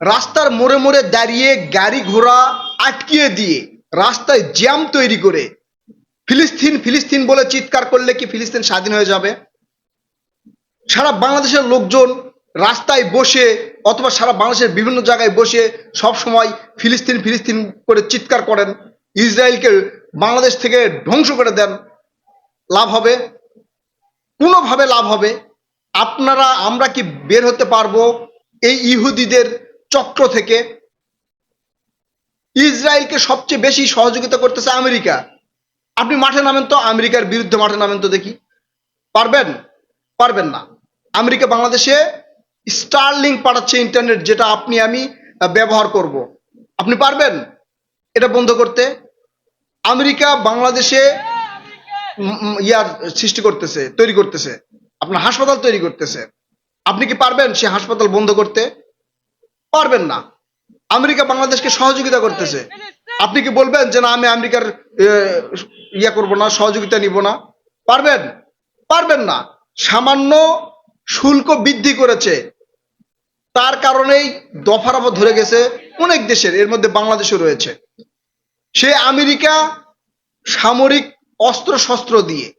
রাস্তার মোড়ে মোড়ে দাঁড়িয়ে গাড়ি ঘোড়া আটকিয়ে দিয়ে রাস্তায় জ্যাম তৈরি করে ফিলিস্তিন ফিলিস্তিন বলে চিৎকার করলে কি ফিলিস্তিন স্বাধীন হয়ে যাবে? সারা বাংলাদেশের লোকজন রাস্তায় বসে অথবা সারা বাংলাদেশের বিভিন্ন জায়গায় বসে সব সময় ফিলিস্তিন ফিলিস্তিন করে চিৎকার করেন। ইসরায়েলকে বাংলাদেশ থেকে ধ্বংস করে দেন। লাভ হবে? কোনোভাবে লাভ হবে? আপনারা, আমরা কি বের হতে পারব? এই ইহুদিদের চক্র থেকে ইসরায়েলকে সবচেয়ে বেশি সহযোগিতা করতেছে আমেরিকা। আপনি মাঠে নামেন তো, আমেরিকার বিরুদ্ধে মাঠে নামেন তো দেখি। পারবেন? পারবেন না। আমেরিকা বাংলাদেশে স্টারলিং পাঠাচ্ছে ইন্টারনেট, যেটা আপনি, আমি ব্যবহার করব। আপনি পারবেন? এটা বন্ধ করতে। আমেরিকা বাংলাদেশে ইয়ার সৃষ্টি করতেছে, তৈরি করতেছে। আপনার হাসপাতাল তৈরি করতেছে। আপনি কি পারবেন সে হাসপাতাল বন্ধ করতে? পারবেন না। আমেরিকা বাংলাদেশকে সহযোগিতা করতেছে। আপনি কি বলবেন যে, না, আমি আমেরিকার ইয়া করব না, সহযোগিতা নিব না পারবেন? পারবেন না। সামান্য শুল্ক বৃদ্ধি করেছে। তার কারণেই দফারফা ধরে গেছে অনেক দেশের, এর মধ্যে বাংলাদেশও রয়েছে। সে আমেরিকা সামরিক অস্ত্র শস্ত্র দিয়ে,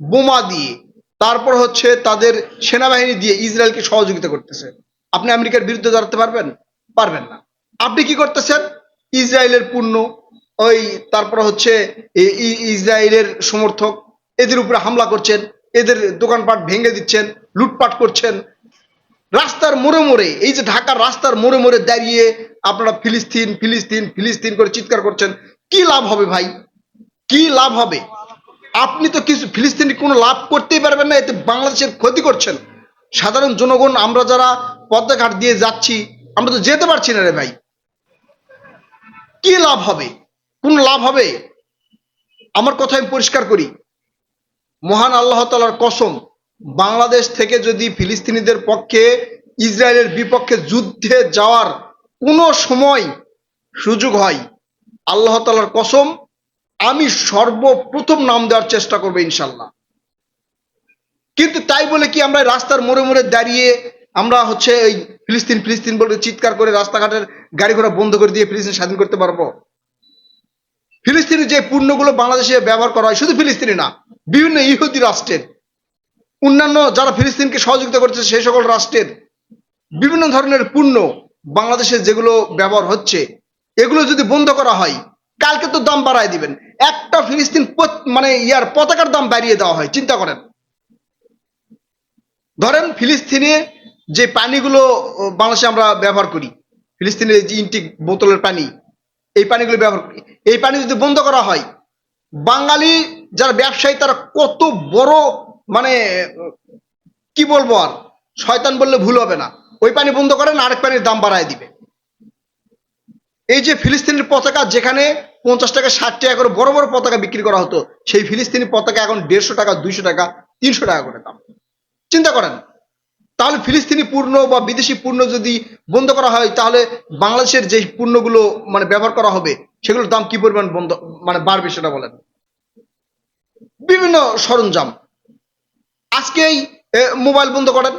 বোমা দিয়ে, তারপর হচ্ছে তাদের সেনাবাহিনী দিয়ে ইসরায়েলকে সহযোগিতা করতেছে। আপনি আমেরিকার বিরুদ্ধে দাঁড়াতে পারবেন? পারবেন না। আপনি কি করতেছেন? ইসরায়েলের পণ্য ওই তারপর হচ্ছে ইসরায়েলের সমর্থক এদের উপরে হামলা করছেন, এদের দোকানপাট ভেঙে দিচ্ছেন, লুটপাট করছেন। রাস্তার মোড়ে মোড়ে, এই যে ঢাকার রাস্তার মোড়ে মোড়ে দাঁড়িয়ে আপনারা ফিলিস্তিন ফিলিস্তিন ফিলিস্তিন করে চিৎকার করছেন, কি লাভ হবে ভাই? কি লাভ হবে? আপনি তো কিছু ফিলিস্তিনি কোনো লাভ করতেই পারবেন না, এতে বাংলাদেশের ক্ষতি করছেন। সাধারণ জনগণ, আমরা যারা পদ্মাঘাট দিয়ে যাচ্ছি, আমরা তো যেতে পারছি না রে ভাই। কি লাভ হবে? কোন লাভ হবে? আমার কথা আমি পরিষ্কার করি। মহান আল্লাহ তালার কসম, বাংলাদেশ থেকে যদি ফিলিস্তিনিদের পক্ষে ইসরায়েলের বিপক্ষে যুদ্ধে যাওয়ার কোনো সময় সুযোগ হয়, আল্লাহ তালার কসম, আমি সর্বপ্রথম নাম দেওয়ার চেষ্টা করব ইনশাল্লাহ কিন্তু তাই বলে কি আমরা রাস্তার মোড়ে মোড়ে দাঁড়িয়ে আমরা হচ্ছে এই ফিলিস্তিন ফিলিস্তিন বলে চিৎকার করে রাস্তাঘাটের গাড়ি ঘোড়া বন্ধ করে দিয়ে ফিলিস্তিন স্বাধীন করতে পারব। ফিলিস্তিনি যে পণ্যগুলো বাংলাদেশে ব্যবহার করা হয় শুধু ফিলিস্তিনি না, বিভিন্ন ইহুদি রাষ্ট্রের, অন্যান্য যারা ফিলিস্তিনকে সহযোগিতা করছে সেই সকল রাষ্ট্রের বিভিন্ন ধরনের পণ্য বাংলাদেশে যেগুলো ব্যবহার হচ্ছে, এগুলো যদি বন্ধ করা হয়, কালকে তো দাম বাড়ায় দিবেন। একটা ফিলিস্তিন মানে ইয়ার পতাকার দাম বাড়িয়ে দেওয়া হয়, চিন্তা করেন। ধরেন ফিলিস্তিনে যে পানিগুলো বাংলাদেশে আমরা ব্যবহার করি, ফিলিস্তিনের যে ইনটিক বোতলের পানি, এই পানিগুলো ব্যবহার করি। এই পানি যদি বন্ধ করা হয়, বাঙালি যারা ব্যবসায়ী, তারা কত বড় মানে কি বলব আর, শয়তান বললে ভুল হবে না। ওই পানি বন্ধ করেন, আরেক পানির দাম বাড়ায় দিবে। এই যে ফিলিস্তিনের পতাকা, যেখানে পঞ্চাশ টাকা, ষাট টাকা করে বড় বড় পতাকা বিক্রি করা হতো, সেই ফিলিস্তিনি পতাকা এখন দেড়শো টাকা, দুইশো টাকা, তিনশো টাকা করে দাম। চিন্তা করেন তাহলে ফিলিস্তিনি পূর্ণ বা বিদেশি পণ্য যদি বন্ধ করা হয়, তাহলে বাংলাদেশের যে পণ্যগুলো মানে ব্যবহার করা হবে, সেগুলোর দাম কি পরিমাণ বন্ধ মানে বাড়বে সেটা বলেন। বিভিন্ন সরঞ্জাম। আজকেই মোবাইল বন্ধ করেন।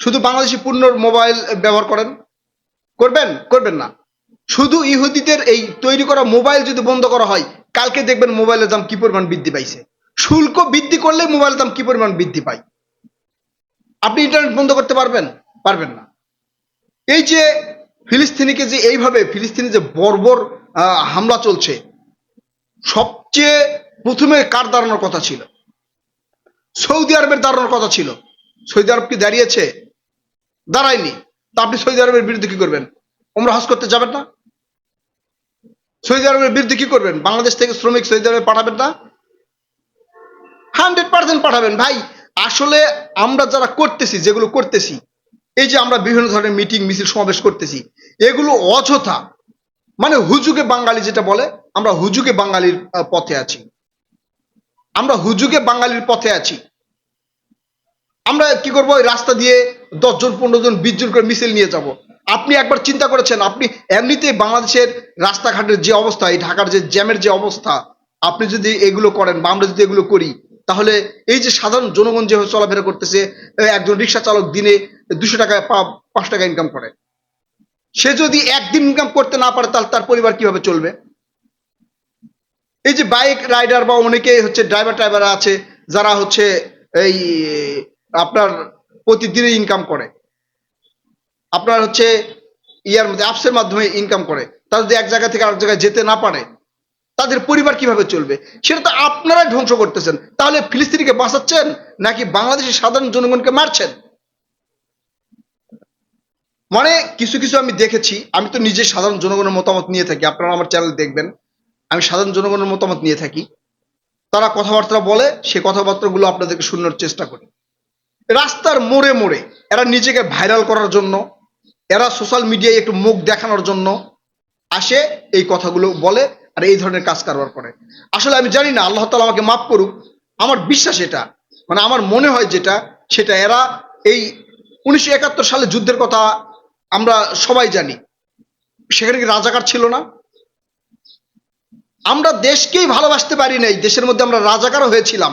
শুধু বাংলাদেশি পণ্যর মোবাইল ব্যবহার করেন। করবেন? করবেন না। শুধু ইহুদিদের এই তৈরি করা মোবাইল যদি বন্ধ করা হয়, কালকে দেখবেন মোবাইলের দাম কি পরিমাণ বৃদ্ধি পাইছে। শুল্ক বৃদ্ধি করলে মোবাইলের দাম কি পরিমাণ বৃদ্ধি পায়। আপনি ইন্টারনেট বন্ধ করতে পারবেন? পারবেন না। এই যে ফিলিস্তিনিকে যে এইভাবে, ফিলিস্তিনি যে বর্বর হামলা চলছে, সবচেয়ে প্রথমে কার দাঁড়ানোর কথা ছিল? সৌদি আরবের দাঁড়ানোর কথা ছিল। সৌদি আরব কি দাঁড়িয়েছে? দাঁড়ায়নি। তা আপনি সৌদি আরবের বিরুদ্ধে কি করবেন? ওমরা হজ করতে যাবেন না? সৌদি আরবের বিরুদ্ধে কি করবেন? বাংলাদেশ থেকে শ্রমিক সৌদি আরবে পাঠাবেন না? হান্ড্রেড পার্সেন্ট পাঠাবেন। ভাই আসলে আমরা যারা করতেছি, যেগুলো করতেছি, এই যে আমরা বিভিন্ন ধরনের মিটিং, মিছিল, সমাবেশ করতেছি, এগুলো অযথা। মানে হুজুগে বাঙালি যেটা বলে, আমরা হুজুগে বাঙালির পথে আছি। আমরা হুজুগে বাঙালির পথে আছি। আমরা কি করব ওই রাস্তা দিয়ে দশ জন পনেরো জন বিশ জন করে মিছিল নিয়ে যাব। আপনি একবার চিন্তা করেছেন, আপনি এমনিতে বাংলাদেশের রাস্তাঘাটের যে অবস্থা, এই ঢাকার যে জ্যামের যে অবস্থা, আপনি যদি এগুলো করেন বা আমরা যদি এগুলো করি তাহলে এই যে সাধারণ জনগণ যেভাবে চলাফেরা করতেছে একজন রিক্সা চালক দিনে দুশো টাকা পাঁচ টাকা ইনকাম করে। সে যদি একদিন ইনকাম করতে না পারে, তাহলে তার পরিবার কীভাবে চলবে? এই যে বাইক রাইডার বা অনেকে হচ্ছে ড্রাইভার টাইভার আছে, যারা হচ্ছে এই আপনার প্রতিদিনই ইনকাম করে। আপনার হচ্ছে ইয়ার মধ্যে অ্যাপসের মাধ্যমে ইনকাম করে। তারা যদি এক জায়গা থেকে আরেক জায়গায় যেতে না পারে তাদের পরিবার কীভাবে চলবে? সেটা তো আপনারাই ধ্বংস করতেছেন। তাহলে ফিলিস্তিনিকে বাঁচাচ্ছেন নাকি বাংলাদেশের সাধারণ জনগণকে মারছেন? মানে কিছু কিছু আমি দেখেছি। আমি তো নিজে সাধারণ জনগণের মতামত নিয়ে থাকি। আপনারা আমার চ্যানেল দেখবেন। আমি সাধারণ জনগণের মতামত নিয়ে থাকি। তারা কথাবার্তা বলে, সে কথাবার্তাগুলো আপনাদেরকে শোনার চেষ্টা করি। রাস্তার মোড়ে মোড়ে এরা নিজেকে ভাইরাল করার জন্য, এরা সোশ্যাল মিডিয়ায় একটু মুখ দেখানোর জন্য আসে, এই কথাগুলো বলে। আর এই ধরনের কাজ কারবার করে। আসলে আমি জানি না, আল্লাহ তালা আমাকে মাফ করুক, আমার বিশ্বাস এটা। মানে আমার মনে হয় যেটা, সেটা এরা এই উনিশশো একাত্তর সালে যুদ্ধের কথা আমরা সবাই জানি। সেখানে কি রাজাকার ছিল না? আমরা দেশকেই ভালোবাসতে পারি নাই, দেশের মধ্যে আমরা রাজাকার হয়েছিলাম।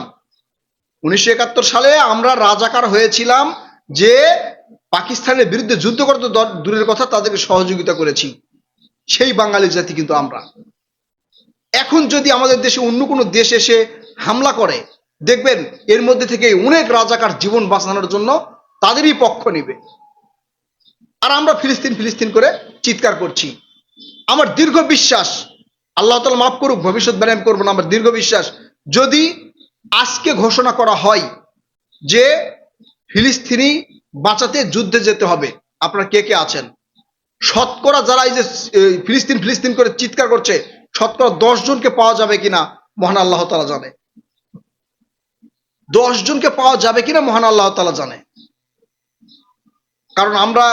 উনিশশো একাত্তর সালে আমরা রাজাকার হয়েছিলাম যে পাকিস্তানের বিরুদ্ধে যুদ্ধ করতে দূরের কথা তাদেরকে সহযোগিতা করেছি। সেই বাঙালি জাতি কিন্তু আমরা। এখন যদি আমাদের দেশে অন্য কোনো দেশ এসে হামলা করে, দেখবেন এর মধ্যে থেকে অনেক রাজাকার জীবন বাঁচানোর জন্য তাদেরই পক্ষ নেবে। আর আমরা ফিলিস্তিন ফিলিস্তিন করে চিৎকার করছি। আমার দীর্ঘ বিশ্বাস, আল্লাহ তালা মাফ করুক, ভবিষ্যৎ ব্যায়াম করব না, আমার দীর্ঘ বিশ্বাস, যদি আজকে ঘোষণা করা হয় যে ফিলিস্তিনি বাঁচাতে যুদ্ধে যেতে হবে, আপনারা কে কে আছেন? শতকরা যারা এই যে ফিলিস্তিন ফিলিস্তিন করে চিৎকার করছে শতকরা দশ জনকে পাওয়া যাবে কিনা, মহান আল্লাহ তালা জানে। দশ জনকে পাওয়া যাবে কিনা, মহান আল্লাহ তালা জানে। কারণ আমরা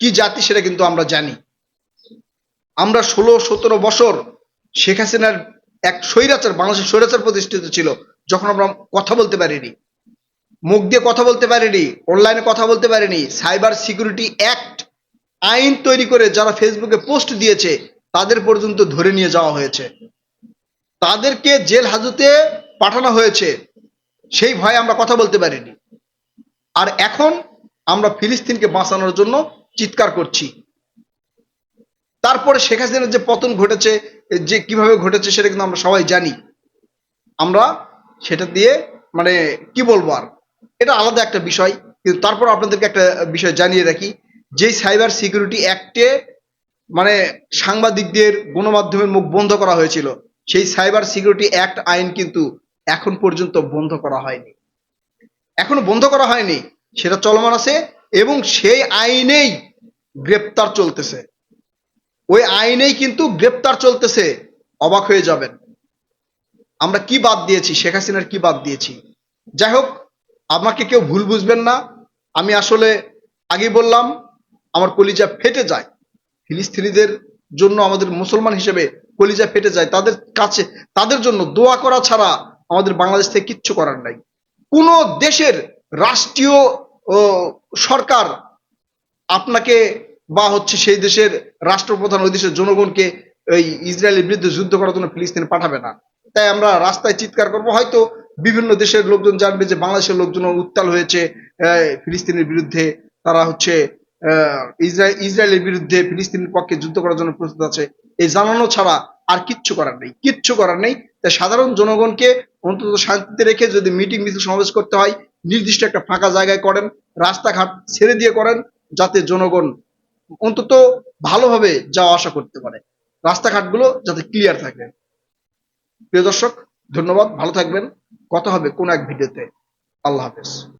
কি জাতি সেটা কিন্তু আমরা জানি। আমরা ষোলো, সতেরো বছর শেখ হাসিনার এক স্বৈরাচার, বাংলাদেশের স্বৈরাচার প্রতিষ্ঠিত ছিল, যখন আমরা কথা বলতে পারিনি। মুখ দিয়ে কথা বলতে পারিনি, অনলাইনে কথা বলতে পারিনি, সাইবার সিকিউরিটি অ্যাক্ট আইন তৈরি করে যারা ফেসবুকে পোস্ট দিয়েছে তাদের পর্যন্ত ধরে নিয়ে যাওয়া হয়েছে। তাদেরকে জেল হাজতে পাঠানো হয়েছে। সেই ভয়ে আমরা কথা বলতে পারিনি। আর এখন আমরা ফিলিস্তিনকে বাঁচানোর জন্য চিৎকার করছি। তারপরে শেখ হাসিনার যে পতন ঘটেছে, যে কীভাবে ঘটেছে সেটা কিন্তু আমরা সবাই জানি। আমরা সেটা দিয়ে মানে কি বলব আর? এটা আলাদা একটা বিষয়। কিন্তু তারপর আপনাদেরকে একটা বিষয় জানিয়ে রাখি। যেই সাইবার সিকিউরিটি অ্যাক্টে মানে সাংবাদিকদের গণমাধ্যমের মুখ বন্ধ করা হয়েছিল। সেই সাইবার সিকিউরিটি অ্যাক্ট আইন কিন্তু এখন পর্যন্ত বন্ধ করা হয়নি। এখনও বন্ধ করা হয়নি, সেটা চলমান আছে এবং সেই আইনেই গ্রেপ্তার চলতেছে। ওই আইনেই কিন্তু গ্রেপ্তার চলতেছে, অবাক হয়ে যাবেন। আমরা কি বাদ দিয়েছি? শেখ হাসিনার কি বাদ দিয়েছি? যাই হোক, আমাকে কেউ ভুল বুঝবেন না। আমি আসলে আগে বললাম, আমার কলিজা ফেটে যায়। ফিলিস্তিনিদের জন্য আমাদের মুসলমান হিসেবে কলিজা ফেটে যায়, তাদের কাছে, তাদের জন্য দোয়া করা ছাড়া আমাদের বাংলাদেশ থেকে কিচ্ছু করার নাই। কোন দেশের রাষ্ট্রীয় সরকার আপনাকে বা হচ্ছে সেই দেশের রাষ্ট্রপ্রধান, ওই দেশের জনগণকে এই ইসরায়েলের বিরুদ্ধে যুদ্ধ করার জন্য ফিলিস্তিনে পাঠাবে না। তাই আমরা রাস্তায় চিৎকার করব। হয়তো বিভিন্ন দেশের লোকজন জানবে যে বাংলাদেশের লোকজন উত্তাল হয়েছে ফিলিস্তিনের বিরুদ্ধে তারা হচ্ছে ইসরায়েলের বিরুদ্ধে ফিলিস্তিনের পক্ষে যুদ্ধ করার জন্য প্রস্তুত আছে। এই জানানো ছাড়া আর কিচ্ছু করার নেই। কিচ্ছু করার নেই। তাই সাধারণ জনগণকে অন্তত শান্তিতে রেখে যদি মিটিং মিছিল সমাবেশ করতে হয়, নির্দিষ্ট একটা ফাঁকা জায়গায় করেন, রাস্তাঘাট ছেড়ে দিয়ে করেন, যাতে জনগণ অন্তত ভালোভাবে যাওয়া আসা করতে পারে। রাস্তাঘাটগুলো যাতে ক্লিয়ার থাকে। প্রিয় দর্শক, ধন্যবাদ। ভালো থাকবেন। কথা হবে কোন এক ভিডিওতে। আল্লাহ হাফেজ।